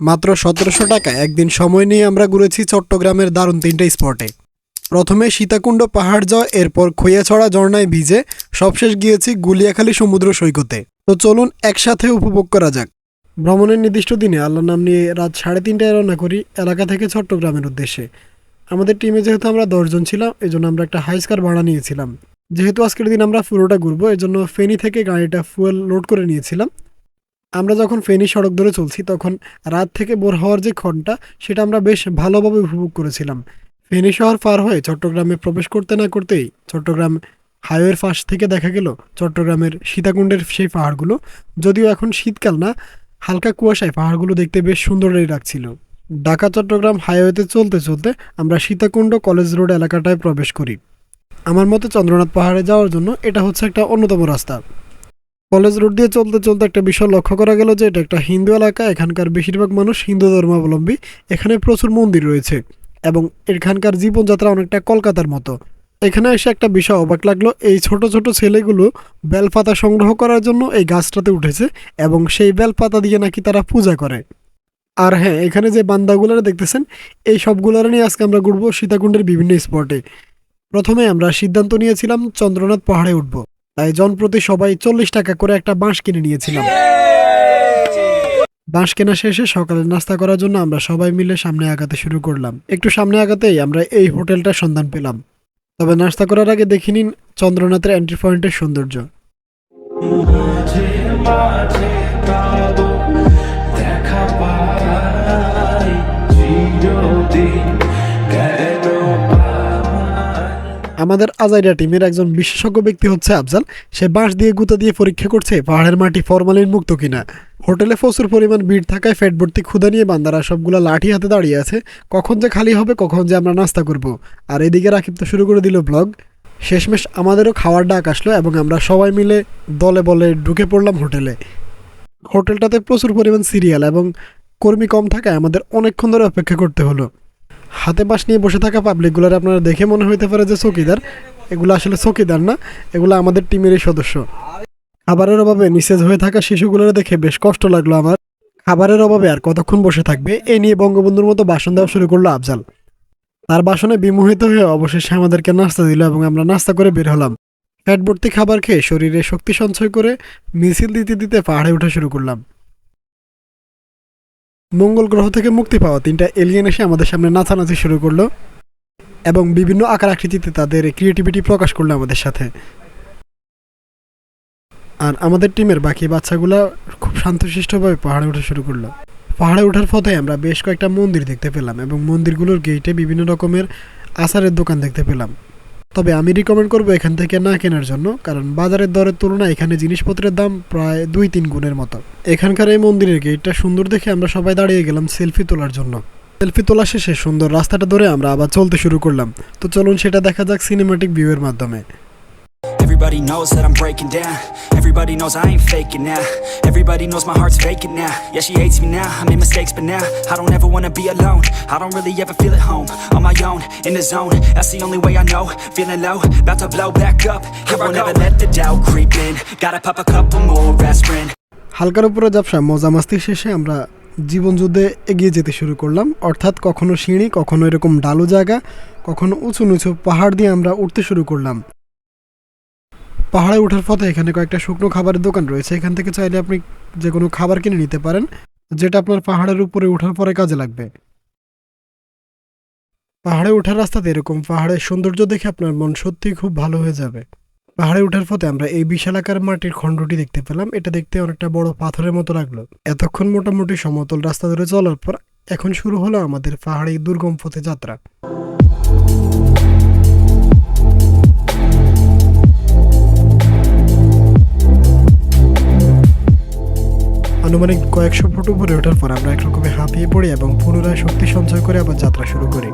মাত্র সতেরোশো টাকা। একদিন সময় নিয়ে আমরা ঘুরেছি চট্টগ্রামের দারুণ তিনটা স্পটে। প্রথমে সীতাকুণ্ড পাহাড় যাওয়া এরপর খৈয়াছড়া ঝর্ণায় ভিজে সবশেষ গিয়েছি গুলিয়াখালী সমুদ্র সৈকতে। তো চলুন একসাথে উপভোগ করা যাক। ভ্রমণের নির্দিষ্ট দিনে আল্লাহর নাম নিয়ে রাত সাড়ে তিনটায় রওনা করি এলাকা থেকে চট্টগ্রামের উদ্দেশ্যে। আমাদের টিমে যেহেতু আমরা দশজন ছিলাম এই জন্য আমরা একটা হাইস্কার ভাড়া নিয়েছিলাম। যেহেতু আজকের দিন আমরা পুরোটা ঘুরবো এই জন্য ফেনী থেকে গাড়িটা ফুয়েল লোড করে নিয়েছিলাম। আমরা যখন ফেনী সড়ক ধরে চলছি, তখন রাত থেকে ভোর হওয়ার যে ক্ষণটা, সেটা আমরা বেশ ভালোভাবে উপভোগ করেছিলাম। ফেনী শহর পার হয়ে চট্টগ্রামে প্রবেশ করতে না করতেই চট্টগ্রাম হাইওয়ের পাশ থেকে দেখা গেল চট্টগ্রামের সীতাকুণ্ডের সেই পাহাড়গুলো। যদিও এখন শীতকাল না, হালকা কুয়াশায় পাহাড়গুলো দেখতে বেশ সুন্দরই লাগছিল। ঢাকা চট্টগ্রাম হাইওয়েতে চলতে চলতে আমরা সীতাকুণ্ড কলেজ রোড এলাকাটায় প্রবেশ করি। আমার মতে চন্দ্রনাথ পাহাড়ে যাওয়ার জন্য এটা হচ্ছে একটা অন্যতম রাস্তা। কলেজ রোড দিয়ে চলতে চলতে একটা বিষয় লক্ষ্য করা গেল যে এটা একটা হিন্দু এলাকা, এখানকার বেশিরভাগ মানুষ হিন্দু ধর্মাবলম্বী। এখানে প্রচুর মন্দির রয়েছে এবং এখানকার জীবনযাত্রা অনেকটা কলকাতার মতো। এখানে এসে একটা বিষয় অবাক লাগল, এই ছোট ছোট ছেলেগুলো বেলপাতা সংগ্রহ করার জন্য এই গাছটাতে উঠেছে এবং সেই বেলপাতা দিয়ে নাকি তারা পূজা করে। আর হ্যাঁ এখানে যে বান্দাগুলারা দেখতেছেন, এই সবগুলার নিয়ে আজকে আমরা ঘুরবো সীতাকুণ্ডের বিভিন্ন স্পটে। প্রথমে আমরা সিদ্ধান্ত নিয়েছিলাম চন্দ্রনাথ পাহাড়ে উঠব। তাই জনপ্রতি সবাই চল্লিশ টাকা করে একটা বাঁশ কিনে নিয়েছিলাম। বাঁশ কেনা শেষে সকালে নাস্তা করার জন্য আমরা সবাই মিলে সামনে আগাতে শুরু করলাম। একটু সামনে আগাতেই আমরা এই হোটেলটা সন্ধান পেলাম। তবে নাস্তা করার আগে দেখে নিন চন্দ্রনাথের এন্ট্রি পয়েন্টের সৌন্দর্য। আমাদের আজাইরা টিমের একজন বিশেষজ্ঞ ব্যক্তি হচ্ছে আফজাল। সে বাঁশ দিয়ে গুঁতা দিয়ে পরীক্ষা করছে পাহাড়ের মাটি ফরমালিন মুক্ত কিনা। হোটেলে প্রচুর পরিমাণ ভিড় থাকায় ফ্যাট ভর্তি ক্ষুদা নিয়ে বান্দারা সবগুলা লাঠি হাতে দাঁড়িয়ে আছে। কখন যে খালি হবে, কখন যে আমরা নাস্তা করব। আর এদিকে রাকিব তো শুরু করে দিল ব্লগ। শেষমেশ আমাদেরও খাওয়ার ডাক আসলো এবং আমরা সবাই মিলে দলে বলে ঢুকে পড়লাম হোটেলে। হোটেলটাতে প্রচুর পরিমাণ সিরিয়াল এবং কর্মী কম থাকায় আমাদের অনেকক্ষণ ধরে অপেক্ষা করতে হলো। হাতে বাঁশ নিয়ে বসে থাকা পাবলিকগুলোর আপনারা দেখে মনে হইতে পারে যে চৌকিদার। এগুলো আসলে চৌকিদার না, এগুলো আমাদের টিমেরই সদস্য। খাবারের অভাবে নিচেজ হয়ে থাকা শিশুগুলোর দেখে বেশ কষ্ট লাগল আমার। খাবারের অভাবে আর কতক্ষণ বসে থাকবে এই নিয়ে বঙ্গবন্ধুর মতো বাসন দেওয়া শুরু করল আফজাল। তার বাসনে বিমোহিত হয়ে অবশেষে আমাদেরকে নাস্তা দিল এবং আমরা নাস্তা করে বের হলাম। ফ্যাট ভর্তি খাবার খেয়ে শরীরে শক্তি সঞ্চয় করে মিছিল দিতে দিতে পাহাড়ে ওঠা শুরু করলাম। মঙ্গল গ্রহ থেকে মুক্তি পাওয়া তিনটা এলিয়েন এসে আমাদের সামনে নাচানাচি শুরু করল এবং বিভিন্ন আকার আকৃতিতে তাদের ক্রিয়েটিভিটি প্রকাশ করল আমাদের সাথে। আর আমাদের টিমের বাকি বাচ্চাগুলা খুব শান্তশিষ্টভাবে পাহাড়ে ওঠা শুরু করল। পাহাড়ে ওঠার পথে আমরা বেশ কয়েকটা মন্দির দেখতে পেলাম এবং মন্দিরগুলোর গেটে বিভিন্ন রকমের আচারের দোকান দেখতে পেলাম। তবে আমি রিকমেন্ড করব এখান থেকে না কেনার জন্য, কারণ বাজারের দরের তুলনায় এখানে জিনিসপত্রের দাম প্রায় দুই তিন গুণের মতো। এখানকার এই মন্দিরের গেটটা সুন্দর দেখে আমরা সবাই দাঁড়িয়ে গেলাম সেলফি তোলার জন্য। সেলফি তোলা শেষে সুন্দর রাস্তাটা ধরে আমরা আবার চলতে শুরু করলাম। তো চলুন সেটা দেখা যাক সিনেমাটিক ভিউয়ের মাধ্যমে। Everybody knows that I'm breaking down Everybody knows I ain't faking now Everybody knows my heart's vacant now Yeah, she hates me now, I made mistakes but now I don't ever wanna be alone I don't really ever feel at home On my own, in the zone That's the only way I know Feeling low, about to blow back up Here I never let the doubt creep in Gotta pop a couple more aspirin হালকার উপরে ব্যবসা মজা মাস্তি শেষে আমরা জীবনযুদ্ধে এগিয়ে যেতে শুরু করলাম অর্থাৎ কখনো সিঁড়ি কখনো এরকম ডালু জায়গা কখনো উঁচু নিচু পাহাড় দিয়ে আমরা উঠতে শুরু করলাম পাহাড়ে ওঠার পথে এখানে কয়েকটা শুকনো খাবারের দোকান রয়েছে। এখান থেকে চাইলে আপনি যে কোনো খাবার কিনে নিতে পারেন, যেটা আপনার পাহাড়ের উপরে ওঠার পরে কাজে লাগবে। পাহাড়ে ওঠার রাস্তাতে এরকম পাহাড়ের সৌন্দর্য দেখে আপনার মন সত্যিই খুব ভালো হয়ে যাবে। পাহাড়ে ওঠার পথে আমরা এই বিশালাকার মাটির খণ্ডটি দেখতে পেলাম। এটা দেখতে অনেকটা বড় পাথরের মতো লাগল। এতক্ষণ মোটামুটি সমতল রাস্তা ধরে চলার পর এখন শুরু হলো আমাদের পাহাড়ি দুর্গম পথে যাত্রা। আনুমানিক কয়েকশো ফুট উপরে ওঠার পর আমরা একরকমে হাঁপিয়ে পড়ি এবং পুনরায় শক্তি সঞ্চয় করে আবার যাত্রা শুরু করি।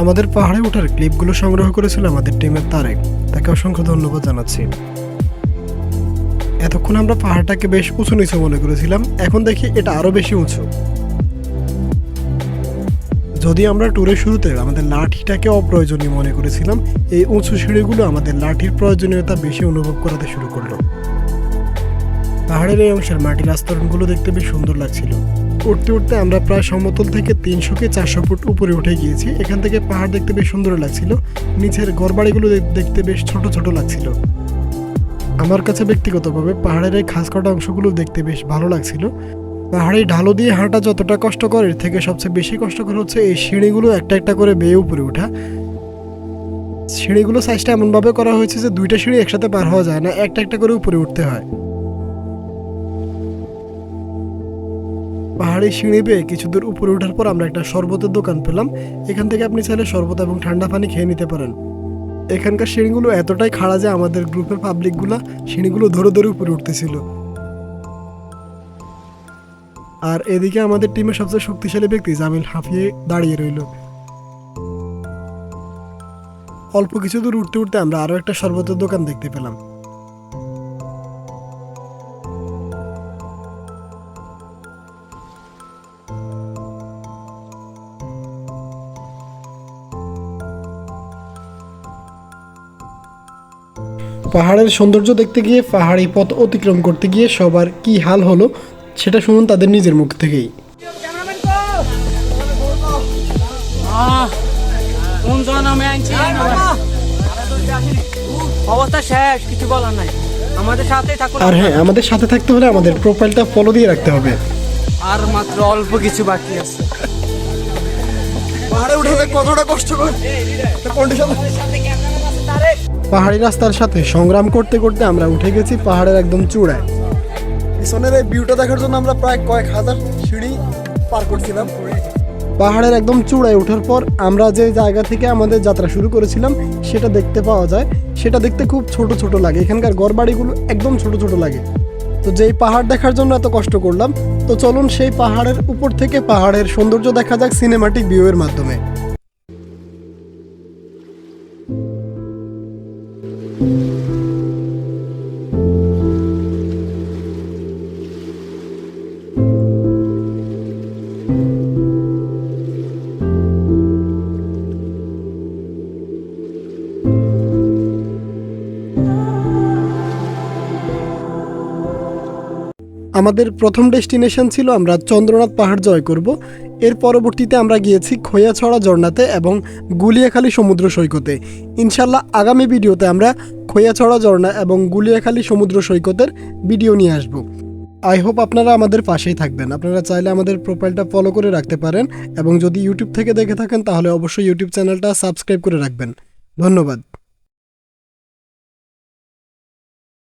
আমাদের পাহাড়ে ওঠার ক্লিপগুলো সংগ্রহ করেছিল আমাদের টিমের তারেক। তাকে অসংখ্য ধন্যবাদ জানাচ্ছি। এতক্ষণ আমরা পাহাড়টাকে বেশ উঁচু নিচু মনে করেছিলাম, এখন দেখি এটা আরও বেশি উঁচু। যদি আমরা ট্যুরের শুরুতে আমাদের লাঠিটাকে অপ্রয়োজনীয় মনে করেছিলাম, এই উঁচু সিঁড়িগুলো আমাদের লাঠির প্রয়োজনীয়তা বেশি অনুভব করাতে শুরু করল। পাহাড়ের এই অংশের মাটির আস্তরণগুলো দেখতে বেশ সুন্দর লাগছিল। উঠতে উঠতে আমরা প্রায় সমতল থেকে তিনশো কি চারশো ফুট উপরে উঠে গিয়েছি। এখান থেকে পাহাড় দেখতে বেশ সুন্দর লাগছিল। নিচের ঘরবাড়িগুলো দেখ- দেখতে বেশ ছোট ছোট লাগছিল। আমার কাছে ব্যক্তিগতভাবে পাহাড়ের এই খাস কটা অংশগুলো দেখতে বেশ ভালো লাগছিল। পাহাড়ি ঢালো দিয়ে হাঁটা যতটা কষ্টকর, এর থেকে সবচেয়ে বেশি কষ্টকর হচ্ছে এই সিঁড়িগুলো একটা একটা করে বেয়ে উপরে ওঠা। সিঁড়িগুলো সাইজটা এমনভাবে করা হয়েছে যে দুইটা সিঁড়ি একসাথে পার হওয়া যায় না, একটা একটা করে উপরে উঠতে হয়। পাহাড়ি সিঁড়ি বেয়ে কিছু দূর উপরে ওঠার পর আমরা একটা শরবতের দোকান পেলাম। এখান থেকে আপনি চাইলে শরবত এবং ঠান্ডা পানি খেয়ে নিতে পারেন। এখানকার সিঁড়িগুলো এতটাই খাড়া যে আমাদের গ্রুপের পাবলিকগুলা সিঁড়িগুলো ধরে ধরে উপরে উঠতেছিল। আর এদিকে আমাদের টিমের সবচেয়ে শক্তিশালী ব্যক্তি জামিল হাফিয়ে দাঁড়িয়ে রইল। অল্প কিছু দূর উঠতে উঠতে আমরা আরও একটা শরবতের দোকান দেখতে পেলাম। পাহাড়ের সৌন্দর্য দেখতে গিয়ে পাহাড়ি পথ অতিক্রম করতে গিয়ে সবার কি হাল হলো সেটা শুনুন তাদের নিজের মুখ থেকেই। অবস্থা শেষ কিছু বলার নাই। আমাদের সাথে থাকুন। আর হ্যাঁ আমাদের সাথে থাকতে হলে আমাদের প্রোফাইলটা ফলো দিয়ে রাখতে হবে। আর মাত্র অল্প কিছু বাকি আছে। পাহাড়ে উঠে কতটা কষ্ট পাহাড়ি রাস্তার সাথে সংগ্রাম করতে করতে আমরা উঠে গেছি পাহাড়ের একদম চূড়ায়। পিছনের এই ভিউটা দেখার জন্য আমরা প্রায় কয়েক হাজার সিঁড়ি পার করছিলাম। পাহাড়ের একদম চূড়ায় ওঠার পর আমরা যে জায়গা থেকে আমাদের যাত্রা শুরু করেছিলাম, সেটা দেখতে পাওয়া যায়। সেটা দেখতে খুব ছোট ছোট লাগে। এখানকার ঘরবাড়িগুলো একদম ছোট ছোট লাগে। তো যেই পাহাড় দেখার জন্য এত কষ্ট করলাম, তো চলুন সেই পাহাড়ের উপর থেকে পাহাড়ের সৌন্দর্য দেখা যাক সিনেমাটিক ভিউয়ের মাধ্যমে। আমাদের প্রথম ডেস্টিনেশন ছিল আমরা চন্দ্রনাথ পাহাড় জয় করব। এর পরবর্তীতে আমরা গিয়েছি খৈয়াছড়া ঝর্ণাতে এবং গুলিয়াখালী সমুদ্র সৈকতে। ইনশাল্লাহ আগামী ভিডিওতে আমরা খৈয়াছড়া ঝর্ণা এবং গুলিয়াখালী সমুদ্র সৈকতের ভিডিও নিয়ে আসব। আই হোপ আপনারা আমাদের পাশেই থাকবেন। আপনারা চাইলে আমাদের প্রোফাইলটা ফলো করে রাখতে পারেন এবং যদি ইউটিউব থেকে দেখে থাকেন তাহলে অবশ্যই ইউটিউব চ্যানেলটা সাবস্ক্রাইব করে রাখবেন। ধন্যবাদ।